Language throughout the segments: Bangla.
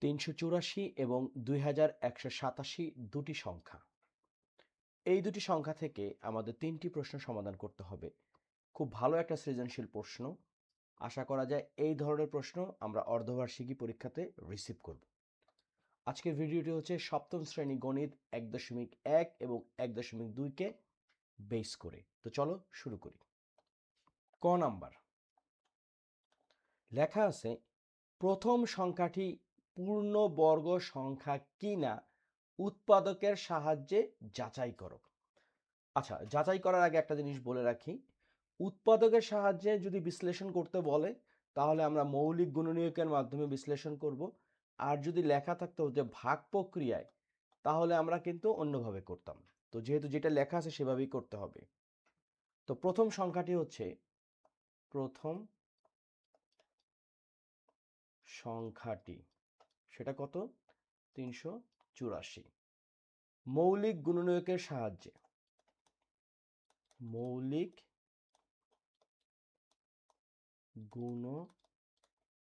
তিনশো চুরাশি এবং দুই হাজার একশো সাতাশি দুটি সংখ্যা। এই দুটি সংখ্যা থেকে আমাদের তিনটি প্রশ্ন সমাধান করতে হবে। খুব ভালো একটা সৃজনশীল প্রশ্ন। আশা করা যায় এই ধরনের প্রশ্ন আমরা অর্ধবার্ষিকী পরীক্ষাতে রিসিভ করব। আজকের ভিডিওটি হচ্ছে সপ্তম শ্রেণি গণিত এক দশমিক এক এবং এক দশমিক দুইকে বেস করে। তো চলো শুরু করি। ক নাম্বার। লেখা আছে, প্রথম সংখ্যাটি পূর্ণ বর্গ সংখ্যা কিনা উৎপাদকের সাহায্যে যাচাই করো। আচ্ছা যাচাই করার আগে একটা জিনিস বলে রাখি। উৎপাদকের সাহায্যে যদি বিশ্লেষণ করতে বলে, তাহলে আমরা মৌলিক গুণনীয়কের মাধ্যমে বিশ্লেষণ করব। আর যদি লেখা থাকতো যে ভাগ প্রক্রিয়ায়, তাহলে আমরা কিন্তু অন্যভাবে করতাম। তো যেহেতু যেটা লেখা আছে সেভাবেই করতে হবে। তো প্রথম সংখ্যাটি হচ্ছে, প্রথম সংখ্যাটি সেটা কত? তিনশো চুরাশি। মৌলিক গুণনীয়কের সাহায্যে। মৌলিক গুণ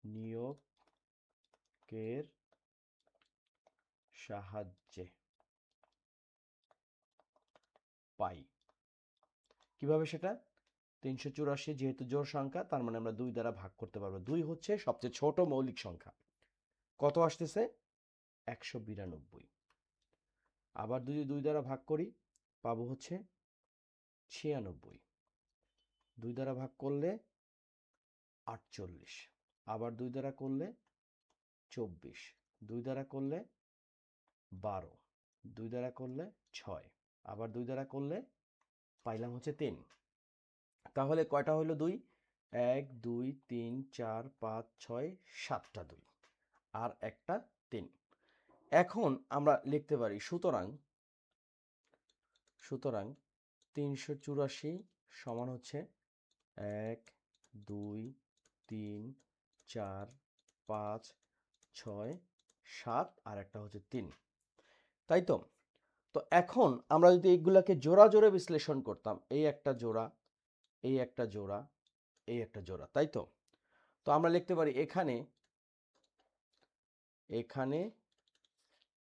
নিয়োগের সাহায্যে পাই। কীভাবে সেটা? তিনশো চুরাশি যেহেতু জোর সংখ্যা, তার মানে আমরা দুই দ্বারা ভাগ করতে পারব। দুই হচ্ছে সবচেয়ে ছোট মৌলিক সংখ্যা। কত আসতেছে? একশো বিরানব্বই। আবার যদি দুই দ্বারা ভাগ করি, পাবো হচ্ছে ছিয়ানব্বই। দুই দ্বারা ভাগ করলে আটচল্লিশ। আবার দুই দ্বারা করলে চব্বিশ। দুই দ্বারা করলে বারো। দুই দ্বারা করলে ছয়। আবার দুই দ্বারা করলে পাইলাম হচ্ছে তিন। তাহলে কয়টা হলো দুই? এক, দুই, তিন, চার, পাঁচ, ছয়, সাতটা দুই। আর একটা তিন। এখন আমরা লিখতে পারি সুতরাং সুতরাং তিনশো চুরাশি সমান হচ্ছে এক, দুই, তিন, চার, পাঁচ, ছয়, সাত আর একটা হচ্ছে তিন। তাই তো? তো এখন আমরা যদি এইগুলাকে জোড়া জোড়ে বিশ্লেষণ করতাম, এই একটা জোড়া, এই একটা জোড়া, এই একটা জোড়া, তাই তো? তো আমরা লিখতে পারি এখানে এখানে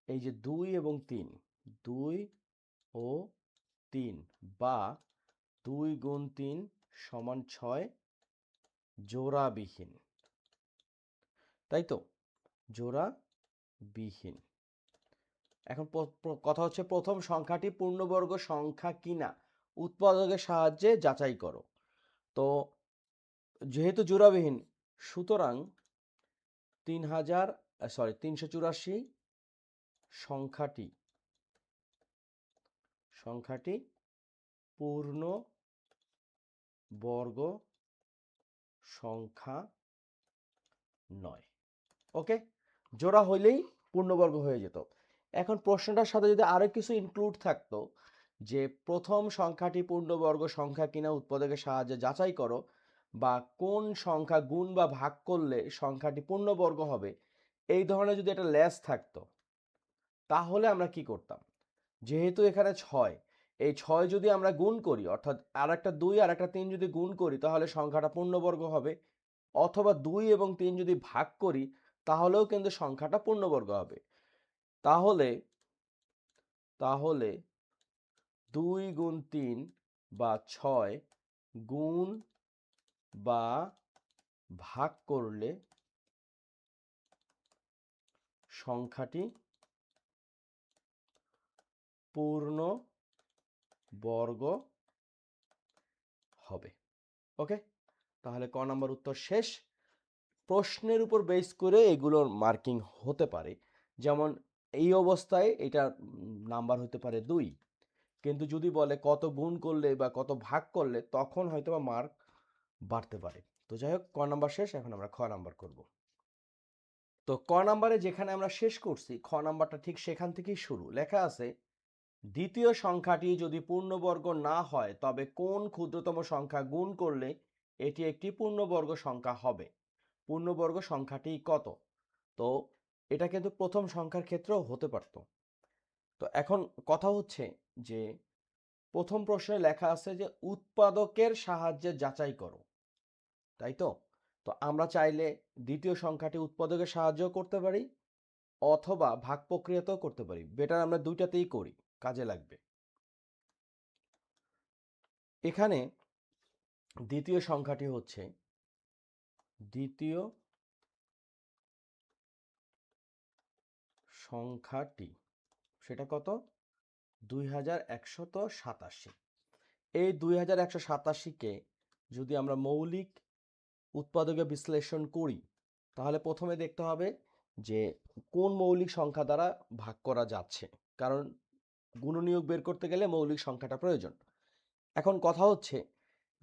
এই যে দুই এবং তিন, দুই ও তিন বা দুই গুণ তিন সমান ছয় জোড়াবিহীন। তাই তো? জোড়াবিহীন। এখন কথা হচ্ছে প্রথম সংখ্যাটি পূর্ণবর্গ সংখ্যা কিনা? উৎপাদকের সাহায্যে যাচাই করো। তো যেহেতু জোড়াবিহীন, সুতরাং তিন হাজার সরি তিনশো চুরাশি সংখ্যাটি সংখ্যাটি পূর্ণ বর্গ সংখ্যা নয়। ওকে জোড়া হইলেই পূর্ণবর্গ হয়ে যেত। এখন প্রশ্নটার সাথে যদি আরও কিছু ইনক্লুড থাকতো, যে প্রথম সংখ্যাটি পূর্ণবর্গ সংখ্যা কিনা উৎপাদকের সাহায্যে যাচাই করো, বা কোন সংখ্যা গুণ বা ভাগ করলে সংখ্যাটি পূর্ণবর্গ হবে এই ধরনের যদি একটা ল্যাস থাকতো, তাহলে আমরা কি করতাম? যেহেতু এখানে ছয়, এই ছয় যদি আমরা গুণ করি, অর্থাৎ আর একটা দুই আর একটা তিন যদি গুণ করি, তাহলে সংখ্যাটা পূর্ণবর্গ হবে। অথবা দুই এবং তিন যদি ভাগ করি, তাহলেও কিন্তু সংখ্যাটা পূর্ণবর্গ হবে। তাহলে তাহলে দুই গুণ তিন বা ছয় গুণ বা ভাগ করলে সংখ্যাটি পূর্ণ বর্গ হবে। ওকে তাহলে ক নাম্বার উত্তর শেষ। প্রশ্নের উপর বেস করে এগুলোর মার্কিং হতে পারে। যেমন এই অবস্থায় এটা নাম্বার হতে পারে দুই। কিন্তু যদি বলে কত গুণ করলে বা কত ভাগ করলে তখন হয়তো বা মার্ক বাড়তে পারে। তো যাই হোক, ক নাম্বার শেষ, এখন আমরা খ নাম্বার করব। তো ক নাম্বারে যেখানে আমরা শেষ করছি, খ নাম্বারটা ঠিক সেখান থেকেই শুরু। লেখা আছে, দ্বিতীয় সংখ্যাটি যদি পূর্ণবর্গ না হয়, তবে কোন ক্ষুদ্রতম সংখ্যা গুণ করলে এটি একটি পূর্ণবর্গ সংখ্যা হবে? পূর্ণবর্গ সংখ্যাটি কত? তো এটা কিন্তু প্রথম সংখ্যার ক্ষেত্রেও হতে পারত। তো এখন কথা হচ্ছে যে, প্রথম প্রশ্নে লেখা আছে যে, উৎপাদকের সাহায্যে যাচাই করো। তাই তো? তো আমরা চাইলে দ্বিতীয় সংখ্যাটি উৎপাদকের সাহায্য করতে পারি অথবা ভাগ প্রক্রিয়াতেও করতে পারি। বেটার আমরা দুইটাতেই করি, কাজে লাগবে। এখানে দ্বিতীয় সংখ্যাটি হচ্ছে দ্বিতীয় সংখ্যাটি, সেটা কত? দুই হাজার সাতাশি। এই দুই হাজার একশো সাতাশিকে যদি আমরা মৌলিক উৎপাদকে বিশ্লেষণ করি, তাহলে প্রথমে দেখতে হবে যে কোন মৌলিক সংখ্যা দ্বারা ভাগ করা যাচ্ছে। কারণ গুণনীয়ক বের করতে গেলে মৌলিক সংখ্যাটা প্রয়োজন। এখন কথা হচ্ছে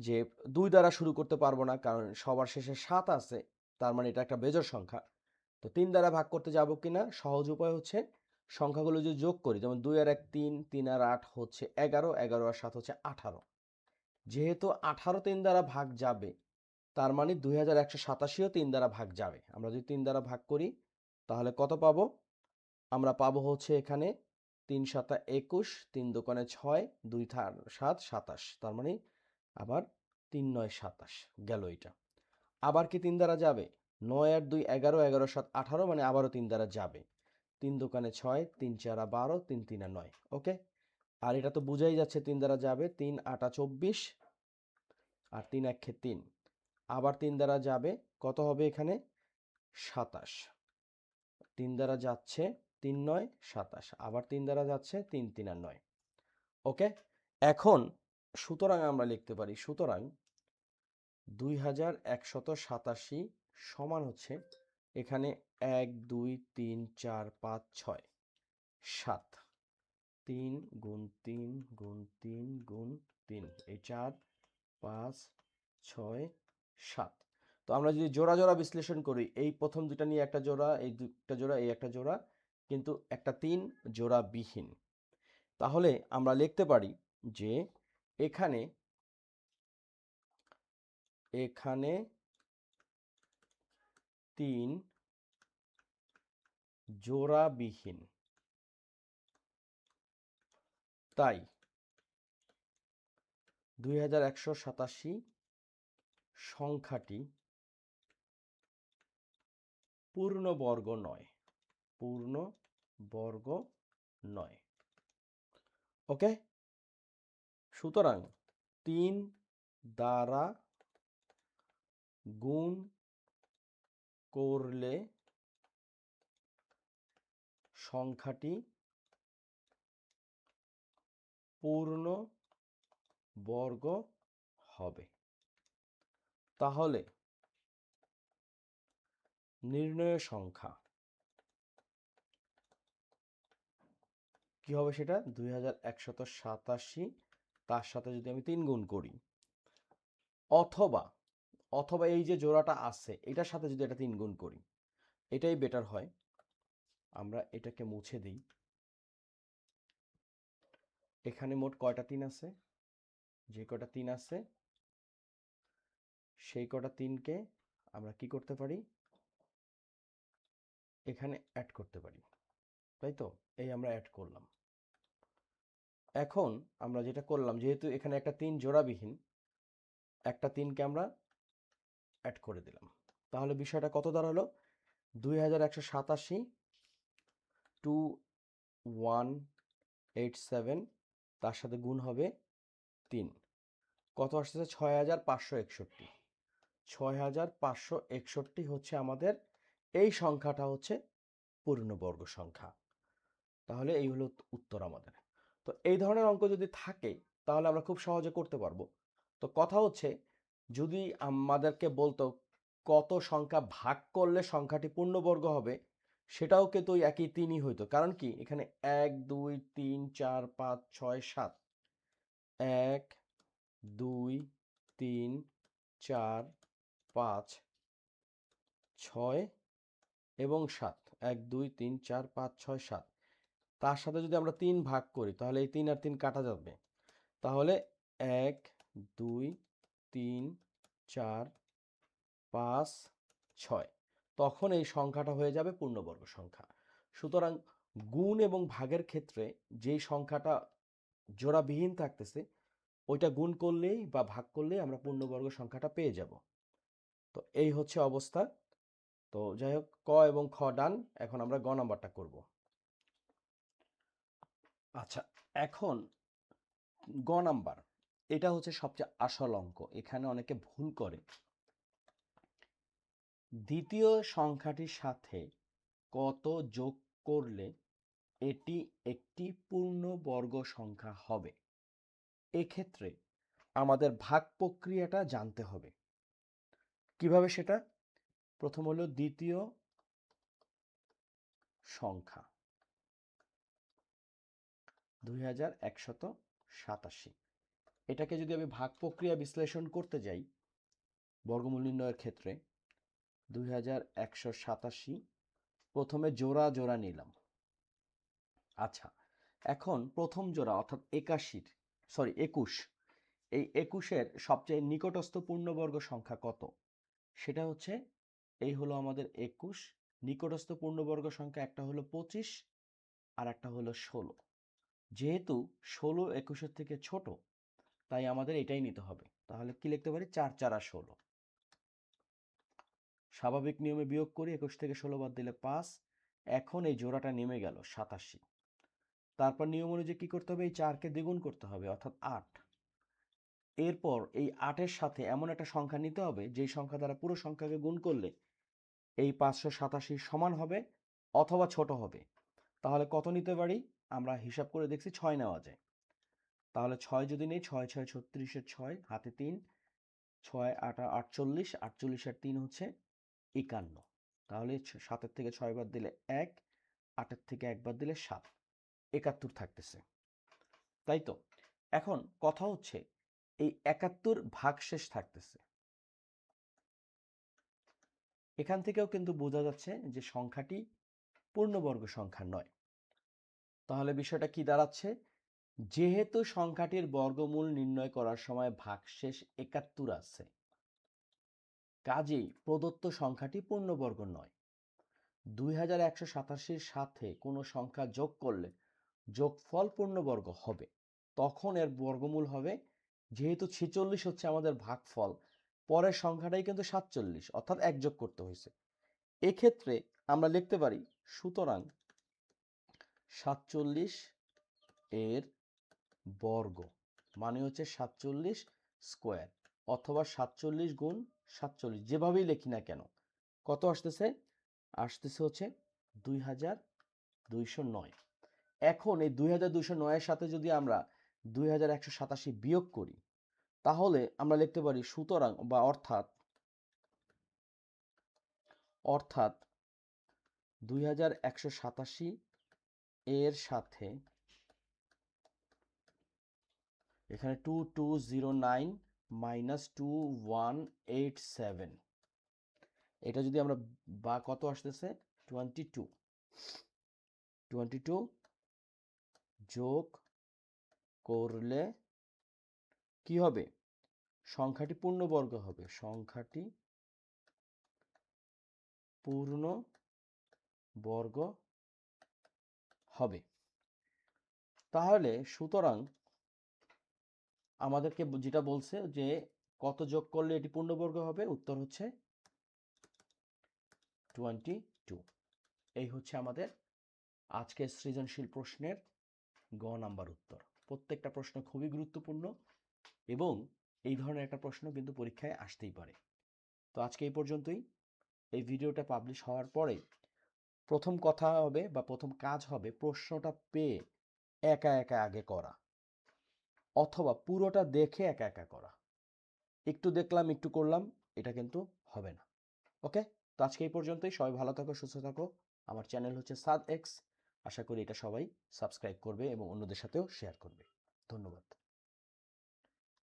যে দুই দ্বারা শুরু করতে পারব না, কারণ সবার শেষে সাত আছে, তার মানে এটা একটা বেজোড় সংখ্যা। তো তিন দ্বারা ভাগ করতে যাব কিনা? সহজ উপায় হচ্ছে সংখ্যাগুলো যদি যোগ করি, যেমন দুই আর এক তিন তিন আর আট হচ্ছে এগারো এগারো আর সাত হচ্ছে আঠারো। যেহেতু আঠারো তিন দ্বারা ভাগ যাবে তার মানে দুই হাজার একশো তিন দ্বারা ভাগ যাবে। আমরা যদি তিন দ্বারা ভাগ করি, তাহলে কত পাবো? আমরা পাবো হচ্ছে এখানে তিন সাতা একুশ, তিন দোকানে ছয়, দুই সাত, সাতাশ। তার মানে আবার তিন নয় সাতাশ গেল এটা আবার কি তিন দ্বারা যাবে? নয় আর দুই এগারো এগারো সাত আঠারো মানে আবারও তিন দ্বারা যাবে। তিন দোকানে ছয়, তিন চারা বারো, তিন তিনে নয়, ওকে? আর এটা তো বোঝাই যাচ্ছে তিন দ্বারা যাবে, তিন আটা চব্বিশ আর তিন একে তিন। আবার তিন দ্বারা যাবে, কত হবে এখানে? সাতাশ। তিন দ্বারা যাচ্ছে তিন নয়, সাতাশ। আবার তিন দ্বারা যাচ্ছে তিন তিন আর নয়। ওকে? এখন সুতরাং আমরা লিখতে পারি, সুতরাং দুই হাজার একশত সাতাশি সমান হচ্ছে এখানে এক, দুই, তিন, চার, পাঁচ, ছয়, সাত। তিন গুণ তিন গুণ তিন গুণ তিন। এই চার, পাঁচ, ছয় সাত। তো আমরা যদি জোড়া জোড়া বিশ্লেষণ করি, এই প্রথম দুটা নিয়ে একটা জোড়া, এই দুটা জোড়া, এই একটা জোড়া, কিন্তু একটা তিন জোড়া বিহীন। তাহলে আমরা লিখতে পারি যে এখানে এখানে তিন জোড়াবিহীন তাই দুই হাজার একশো সাতাশি সংখ্যাটি পূর্ণ বর্গ নয়। পূর্ণ বর্গ নয়। ওকে? সুতরাং তিন দ্বারা গুণ করলে সংখ্যাটি পূর্ণ বর্গ হবে। তাহলে নির্ণয় সংখ্যা। কি হবে সেটা? দুই হাজার একশত সাতাশি, তার সাথে যদি আমি তিন গুণ করি। অথবা অথবা এই যে জোড়াটা আছে, এটার সাথে যদি এটা তিন গুণ করি, এটাই বেটার হয়। আমরা এটাকে মুছে দিই। এখানে মোট কয়টা তিন আছে? যে কয়টা তিন আছে? সেই কটা তিনকে আমরা কি করতে পারি? এখানে অ্যাড করতে পারি। তাই তো? এই আমরা অ্যাড করলাম। এখন আমরা যেটা করলাম, যেহেতু এখানে একটা তিন জোড়াবিহীন, একটা তিনকে আমরা অ্যাড করে দিলাম। তাহলে বিষয়টা কত দাঁড়াল? দুই হাজার একশো সাতাশি টু ওয়ান এইট সেভেন তার সাথে গুণ হবে তিন। কত আসতেছে? ছয় হাজার পাঁচশো একষট্টি। ছয় হাজার পাঁচশো একষট্টি হচ্ছে আমাদের এই সংখ্যাটা হচ্ছে পূর্ণবর্গ সংখ্যা। তাহলে এই হলো উত্তর আমাদের। তো এই ধরনের অঙ্ক যদি থাকে, তাহলে আমরা খুব সহজে করতে পারব। তো কথা হচ্ছে, যদি আমাদেরকে বলতো কত সংখ্যা ভাগ করলে সংখ্যাটি পূর্ণবর্গ হবে, সেটাও কিন্তু একই তিনই হইতো। কারণ কি? এখানে এক, দুই, তিন, চার, পাঁচ, ছয়, সাত। এক, দুই, তিন, চার পাঁচ, ছয় এবং সাত। এক, দুই, তিন, চার, পাঁচ, ছয়, সাত। তার সাথে যদি আমরা তিন ভাগ করি, তাহলে এই তিন আর তিন কাটা যাবে। তাহলে এক, দুই, তিন, চার, পাঁচ, ছয়। তখন এই সংখ্যাটা হয়ে যাবে পূর্ণবর্গ সংখ্যা। সুতরাং গুণ এবং ভাগের ক্ষেত্রে যেই সংখ্যাটা জোড়াবিহীন থাকতেছে, ওইটা গুণ করলেই বা ভাগ করলেই আমরা পূর্ণবর্গ সংখ্যাটা পেয়ে যাব। তো এই হচ্ছে অবস্থা। তো যাই হোক, ক এবং খ ডান, এখন আমরা গ নাম্বারটা করব। আচ্ছা এখন গ নাম্বার, এটা হচ্ছে সবচেয়ে আসল অঙ্ক, এখানে অনেকে ভুল করে। দ্বিতীয় সংখ্যাটির সাথে কত যোগ করলে এটি একটি পূর্ণবর্গ সংখ্যা হবে? এক্ষেত্রে আমাদের ভাগ প্রক্রিয়াটা জানতে হবে। কীভাবে সেটা? প্রথম হলো দ্বিতীয় সংখ্যা। দুই হাজার সাতাশি। এটাকে যদি আমি ভাগ প্রক্রিয়া বিশ্লেষণ করতে যাই, বর্গমূল নির্ণয়ের ক্ষেত্রে, দুই হাজার একশো সাতাশি, প্রথমে জোড়া জোড়া নিলাম। আচ্ছা এখন প্রথম জোড়া অর্থাৎ একাশির সরি একুশ। এই একুশের সবচেয়ে নিকটস্থ পূর্ণবর্গ সংখ্যা কত? সেটা হচ্ছে, এই হলো আমাদের একুশ, নিকটস্থ পূর্ণবর্গ সংখ্যা একটা হলো পঁচিশ, আর একটা হলো ষোলো। যেহেতু ষোলো একুশের থেকে ছোট, তাই আমাদের এটাই নিতে হবে। তাহলে কি লিখতে পারি? চার চার আর ষোলো। স্বাভাবিক নিয়মে বিয়োগ করি, একুশ থেকে ষোলো বাদ দিলে পাঁচ। এখন এই জোড়াটা নেমে গেল সাতাশি। তারপর নিয়ম অনুযায়ী কি করতে হবে? এই চারকে দ্বিগুণ করতে হবে, অর্থাৎ আট। এরপর এই আটের সাথে এমন একটা সংখ্যা নিতে হবে, যেই সংখ্যা দ্বারা পুরো সংখ্যাকে গুণ করলে এই পাঁচশো সাতাশি সমান হবে অথবা ছোট হবে। তাহলে কত নিতে পারি? আমরা হিসাব করে দেখছি ছয় নেওয়া যায়। তাহলে ছয় যদি নেই, ছয় ছয়, ছত্রিশের ছয়, হাতে তিন, ছয়, আট, আটচল্লিশ আটচল্লিশ আটচল্লিশের তিন হচ্ছে একান্ন। তাহলে সাতের থেকে ছয় বাদ দিলে এক, আটের থেকে একবার দিলে সাত। একাত্তর থাকতেছে। তাই তো? এখন কথা হচ্ছে এই একাত্তর ভাগশেষ থাকতেছে। এখান থেকেও কিন্তু বোঝা যাচ্ছে যে সংখ্যাটি পূর্ণবর্গ সংখ্যা নয়। তাহলে বিষয়টা কি দাঁড়াচ্ছে? যেহেতু সংখ্যাটির বর্গমূল নির্ণয় করার সময় ভাগশেষ একাত্তর আছে, কাজেই প্রদত্ত সংখ্যাটি পূর্ণবর্গ নয়। দুই হাজার একশো সাতাশির সাথে কোনো সংখ্যা যোগ করলে যোগফল পূর্ণবর্গ হবে, তখন এর বর্গমূল হবে যেহেতু ছেচল্লিশ হচ্ছে আমাদের ভাগফল, পরের সংখ্যাটাই কিন্তু সাতচল্লিশ, অর্থাৎ এক যোগ করতে হয়েছে। এক্ষেত্রে আমরা লিখতে পারি, সুতরাং সাতচল্লিশ এর বর্গ মানে হচ্ছে সাতচল্লিশ স্কোয়ার, অথবা সাতচল্লিশ গুণ সাতচল্লিশ, যেভাবেই লিখি না কেন। কত আসতেছে? আসতেছে হচ্ছে দুই হাজার দুইশো নয়। এখন এই দুই হাজার দুইশো নয়ের সাথে যদি আমরা দুই হাজার একশো সাতাশি বিয়োগ করি, তাহলে আমরা লিখতে পারি সুতরাং বা অর্থাৎ অর্থাৎ দুই হাজার একশো সাতাশি এর সাথে এখানে two two zero nine minus two one eight seven এটা যদি আমরা বা কত আসতেছে? টোয়েন্টি টু টোয়েন্টি টু যোগ করলে কি হবে? সংখ্যাটি পূর্ণবর্গ হবে। সংখ্যাটি পূর্ণ বর্গ হবে। তাহলে সুতরাং আমাদেরকে যেটা বলছে যে কত যোগ করলে এটি পূর্ণবর্গ হবে? উত্তর হচ্ছে টোয়েন্টি টু এই হচ্ছে আমাদের আজকের সৃজনশীল প্রশ্নের গ নাম্বার উত্তর। প্রত্যেকটা প্রশ্ন খুবই গুরুত্বপূর্ণ এবং এই ধরনের একটা প্রশ্ন কিন্তু পরীক্ষায় আসতেই পারে। তো আজকে এই পর্যন্তই। এই ভিডিওটা পাবলিশ হওয়ার পরে প্রথম কথা হবে বা প্রথম কাজ হবে প্রশ্নটা পেয়ে একা একা আগে করা অথবা পুরোটা দেখে একা একা করা। একটু দেখলাম, একটু করলাম, এটা কিন্তু হবে না। ওকে? তো আজকে এই পর্যন্তই। সবাই ভালো থাকো, সুস্থ থাকো। আমার চ্যানেল হচ্ছে সাদ এক্স। আশা করি এটা সবাই সাবস্ক্রাইব করবে এবং অন্যদের সাথেও শেয়ার করবে। ধন্যবাদ।